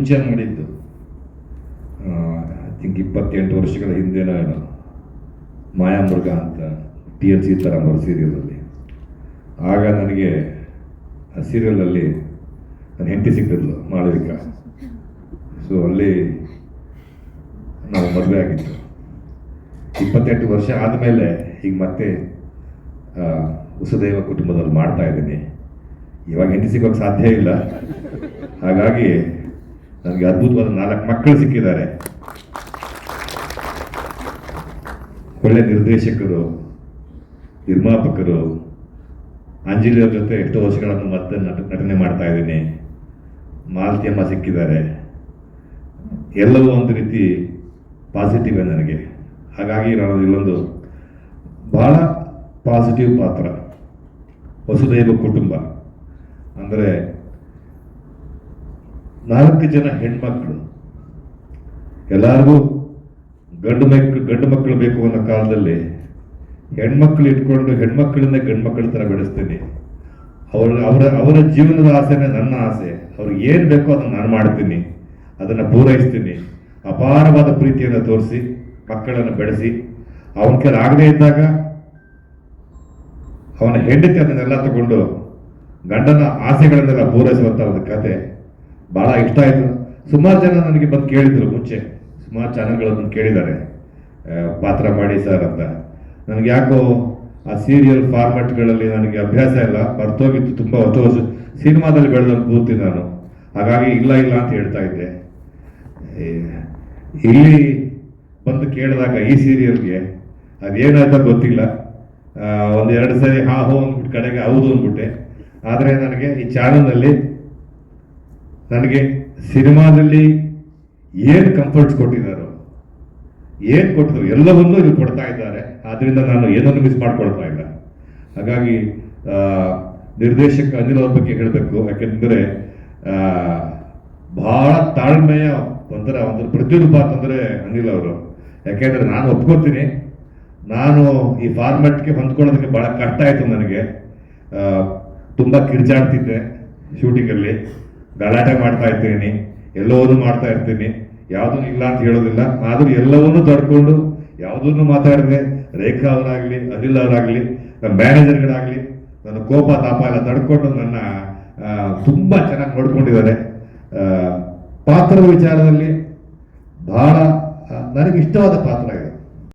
ಮುಂಚೆ ಮಾಡಿದ್ದು I think ಇಪ್ಪತ್ತೆಂಟು ವರ್ಷಗಳ ಹಿಂದೆನೋ ಮಾಯಾಮೃಗ ಅಂತ ಟಿ ಎನ್ ಥರ ಬರೋ ಸೀರಿಯಲಲ್ಲಿ ಆಗ ನನಗೆ ಆ ಸೀರಿಯಲಲ್ಲಿ ನನ್ನ ಹೆಂಡತಿ ಸಿಕ್ಕಿದ್ಲು, ಮಾಳವಿಕ. ಸೊ ಅಲ್ಲಿ ನಾವು ಮದುವೆ ಆಗಿತ್ತು ಇಪ್ಪತ್ತೆಂಟು ವರ್ಷ ಆದಮೇಲೆ ಈಗ ಮತ್ತೆ ವಸುದೈವ ಕುಟುಂಬದಲ್ಲಿ ಮಾಡ್ತಾ ಇದ್ದೀನಿ. ಇವಾಗ ಹೆಂಡತಿ ಸಿಗೋಕೆ ಸಾಧ್ಯ ಇಲ್ಲ. ಹಾಗಾಗಿ ನನಗೆ ಅದ್ಭುತವಾದ ನಾಲ್ಕು ಮಕ್ಕಳು ಸಿಕ್ಕಿದ್ದಾರೆ. ಒಳ್ಳೆ ನಿರ್ದೇಶಕರು, ನಿರ್ಮಾಪಕರು, ಅಂಜಲಿ ಅವ್ರ ಜೊತೆ ಎಷ್ಟು ವರ್ಷಗಳನ್ನು ಮತ್ತೆ ನಟ, ನಟನೆ ಮಾಡ್ತಾ ಇದ್ದೀನಿ. ಮಾಲತಿ ಅಮ್ಮ ಸಿಕ್ಕಿದ್ದಾರೆ. ಎಲ್ಲವೂ ಒಂದು ರೀತಿ ಪಾಸಿಟಿವ್ ನನಗೆ. ಹಾಗಾಗಿ ನಾನು ಇಲ್ಲೊಂದು ಭಾಳ ಪಾಸಿಟಿವ್ ಪಾತ್ರ. ವಸುದೈವ ಕುಟುಂಬ. ಅಂದರೆ ನಾಲ್ಕು ಜನ ಹೆಣ್ಮಕ್ಳು. ಎಲ್ಲರಿಗೂ ಗಂಡು ಮಕ್ಕಳು ಗಂಡು ಮಕ್ಕಳು ಬೇಕು ಅನ್ನೋ ಕಾಲದಲ್ಲಿ ಹೆಣ್ಮಕ್ಳು ಇಟ್ಕೊಂಡು ಹೆಣ್ಮಕ್ಳನ್ನ ಗಂಡು ಮಕ್ಕಳ ಥರ ಬೆಳೆಸ್ತೀನಿ. ಅವ್ರ, ಅವರ ಅವರ ಜೀವನದ ಆಸೆನೇ ನನ್ನ ಆಸೆ. ಅವ್ರಿಗೆ ಏನು ಬೇಕೋ ಅದನ್ನು ನಾನು ಮಾಡ್ತೀನಿ. ಅದನ್ನು ಪೂರೈಸ್ತೀನಿ. ಅಪಾರವಾದ ಪ್ರೀತಿಯನ್ನು ತೋರಿಸಿ, ಮಕ್ಕಳನ್ನು ಬೆಳೆಸಿ. ಅವನ ಕೆಲ ಆಗದೇ ಇದ್ದಾಗ ಅವನ ಹೆಂಡತಿ ಅದನ್ನೆಲ್ಲ ತಗೊಂಡು ಗಂಡನ ಆಸೆಗಳನ್ನೆಲ್ಲ ಪೂರೈಸುವಂಥ ಒಂದು ಕತೆ. ಬಹಳ ಇಷ್ಟ ಆಯಿತು. ಸುಮಾರು ಜನ ನನಗೆ ಬಂದು ಕೇಳಿದ್ರು ಮುಂಚೆ. ಸುಮಾರು ಚಾನಲ್ಗಳು ಬಂದು ಕೇಳಿದ್ದಾರೆ ಪಾತ್ರ ಮಾಡಿ ಸರ್ ಅಂತ. ನನಗೆ ಯಾಕೋ ಆ ಸೀರಿಯಲ್ ಫಾರ್ಮ್ಯಾಟ್ಗಳಲ್ಲಿ ನನಗೆ ಅಭ್ಯಾಸ ಇಲ್ಲ. ಬರ್ತೋಗಿತ್ತು ತುಂಬ ಹೊಸ ಹೊಸ ಸಿನಿಮಾದಲ್ಲಿ ಬೆಳೆದಂತ ಕೂತಿ ನಾನು. ಹಾಗಾಗಿ ಇಲ್ಲ ಇಲ್ಲ ಅಂತ ಹೇಳ್ತಾ ಇದ್ದೆ. ಇಲ್ಲಿ ಬಂದು ಕೇಳಿದಾಗ ಈ ಸೀರಿಯಲ್ಗೆ ಅದೇನಾಯ್ತ ಗೊತ್ತಿಲ್ಲ. ಒಂದ್ ಎರಡು ಸರಿ ಹಾ, ಹೋ ಅಂದ್ಬಿಟ್ಟು ಕಡೆಗೆ ಹೌದು ಅಂದ್ಬಿಟ್ಟೆ. ಆದರೆ ನನಗೆ ಈ ಚಾನಲ್ನಲ್ಲಿ ನನಗೆ ಸಿನಿಮಾದಲ್ಲಿ ಏನು ಕಂಫರ್ಟ್ಸ್ ಕೊಟ್ಟಿದ್ದಾರೋ, ಏನು ಕೊಟ್ಟಿದ್ರು ಎಲ್ಲವನ್ನೂ ಇಲ್ಲಿ ಕೊಡ್ತಾ ಇದ್ದಾರೆ. ಆದ್ದರಿಂದ ನಾನು ಏನನ್ನು ಮಿಸ್ ಮಾಡ್ಕೊಳ್ತಾ ಇಲ್ಲ. ಹಾಗಾಗಿ ನಿರ್ದೇಶಕ ಅನಿಲ್ ಅವ್ರ ಬಗ್ಗೆ ಹೇಳಬೇಕು. ಯಾಕೆಂದರೆ ಭಾಳ ತಾಳ್ಮೆಯ ಒಂಥರ ಒಂಥರ ಪ್ರತಿರೂಪ ಅಂತಂದ್ರೆ ಅನಿಲ್ ಅವರು. ಯಾಕೆಂದರೆ ನಾನು ಒಪ್ಕೋತೀನಿ. ನಾನು ಈ ಫಾರ್ಮೆಟ್ಗೆ ಹೊಂದ್ಕೊಳ್ಳೋದಕ್ಕೆ ಭಾಳ ಕಷ್ಟ ಆಯಿತು ನನಗೆ. ತುಂಬ ಕಿರ್ಚಾಡ್ತಿದ್ದೆ ಶೂಟಿಂಗಲ್ಲಿ ಗಲಾಟೆ ಮಾಡ್ತಾ ಇರ್ತೀನಿ, ಎಲ್ಲವನ್ನೂ ಮಾಡ್ತಾ ಇರ್ತೀನಿ, ಯಾವುದೂ ಇಲ್ಲ ಅಂತ ಹೇಳೋದಿಲ್ಲ, ಆದರೂ ಎಲ್ಲವನ್ನೂ ತಡ್ಕೊಂಡು ಯಾವುದನ್ನು ಮಾತಾಡದೆ, ರೇಖಾ ಅವರಾಗಲಿ, ಅನಿಲ್ ಅವರಾಗಲಿ, ನನ್ನ ಮ್ಯಾನೇಜರ್ಗಳಾಗಲಿ, ನನ್ನ ಕೋಪ ತಾಪ ಎಲ್ಲ ತಡ್ಕೊಂಡು ನನ್ನ ತುಂಬ ಚೆನ್ನಾಗಿ ನೋಡ್ಕೊಂಡಿದ್ದಾರೆ ಪಾತ್ರದ ವಿಚಾರದಲ್ಲಿ ಬಹಳ ನನಗಿಷ್ಟವಾದ ಪಾತ್ರ